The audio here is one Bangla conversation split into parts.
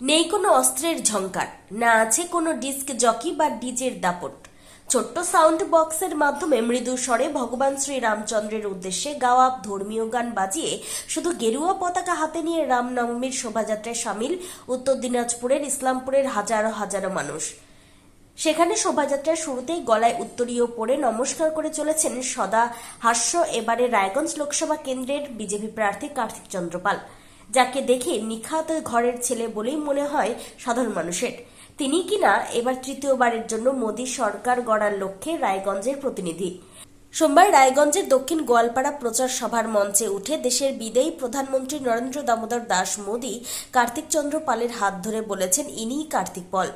নেই কোনো অস্ত্রের ঝংকার, না আছে কোনো ডিস্ক জকি বা ডিজের দাপট। ছোট্ট সাউন্ড বক্সের মাধ্যমে মৃদু স্বরে ভগবান শ্রী রামচন্দ্রের উদ্দেশ্যে গাওয়া ধর্মীয় গান বাজিয়ে শুধু গেরুয়া পতাকা হাতে নিয়ে রামনবমীর শোভাযাত্রায় সামিল উত্তর দিনাজপুরের ইসলামপুরের হাজারো হাজারো মানুষ। সেখানে শোভাযাত্রার শুরুতেই গলায় উত্তরীয় পরে নমস্কার করে চলেছেন সদা হাস্য এবারে রায়গঞ্জ লোকসভা কেন্দ্রের বিজেপি প্রার্থী কার্তিক চন্দ্রপাল যাকে দেখে নিখাত ঘরের ছেলে বলেই মনে হয় সাধারণ মানুষের। তিনি কিনা এবার তৃতীয়বারের জন্য মোদী সরকার গড়ার লক্ষ্যে রায়গঞ্জের প্রতিনিধি। সোমবার রায়গঞ্জের দক্ষিণ গোয়ালপাড়া প্রচার সভার মঞ্চে উঠে দেশের বিদায়ী প্রধানমন্ত্রী নরেন্দ্র দামোদর দাস মোদী কার্তিক চন্দ্র পালের হাত ধরে বলেছেন, ইনিই কার্তিক পল।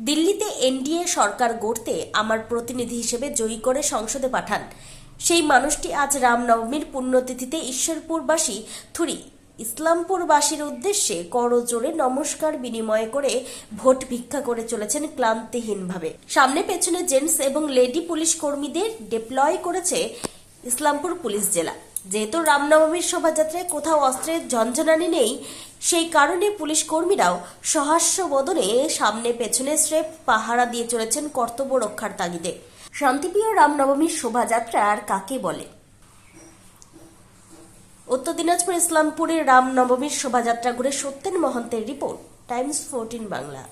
দিল্লিতে এনডিএ সরকার গড়তে আমার প্রতিনিধি হিসেবে জয়ী করে সংসদে পাঠান। সেই মানুষটি আজ রামনবমীর পুণ্যতিথিতে ঈশ্বরপুরবাসী থুরি ইসলামপুরবাসীর উদ্দেশ্যে করজোড়ে নমস্কার বিনিময় করে ভোট ভিক্ষা করে চলেছেন ক্লান্তিহীনভাবে। সামনে পেছনে জেন্টস এবং লেডি পুলিশ কর্মীদের ডিপ্লয় করেছে ইসলামপুর পুলিশ জেলা। যেহেতু রামনবমীর শোভাযাত্রায় কোথাও অস্ত্রের ঝঞ্ঝনানি নেই, সেই কারণে পুলিশ কর্মীরাও সহাস্য বদনে সামনে পেছনে স্রেফ পাহারা দিয়ে চলেছেন কর্তব্য রক্ষার তাগিদে। শান্তিপ্রিয় রামনবমীর শোভাযাত্রা আর কাকে বলে? উত্তর দিনাজপুর ইসলামপুরের রামনবমীর শোভাযাত্রা ঘুরে Satyen Mahanta report, Times fourteen Bangla.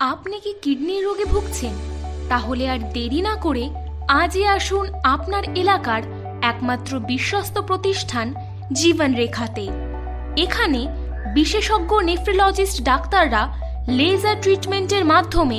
আপনি কি কিডনির রোগে ভুগছেন? তাহলে আর দেরি না করে আজই আসুন আপনার এলাকার একমাত্র বিশ্বস্ত প্রতিষ্ঠান জীবন রেখাতে এখানে বিশেষজ্ঞ নেফ্রোলজিস্ট ডাক্তাররা লেজার ট্রিটমেন্টের মাধ্যমে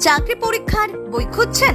চাকরি পরীক্ষার বই খুঁজছেন?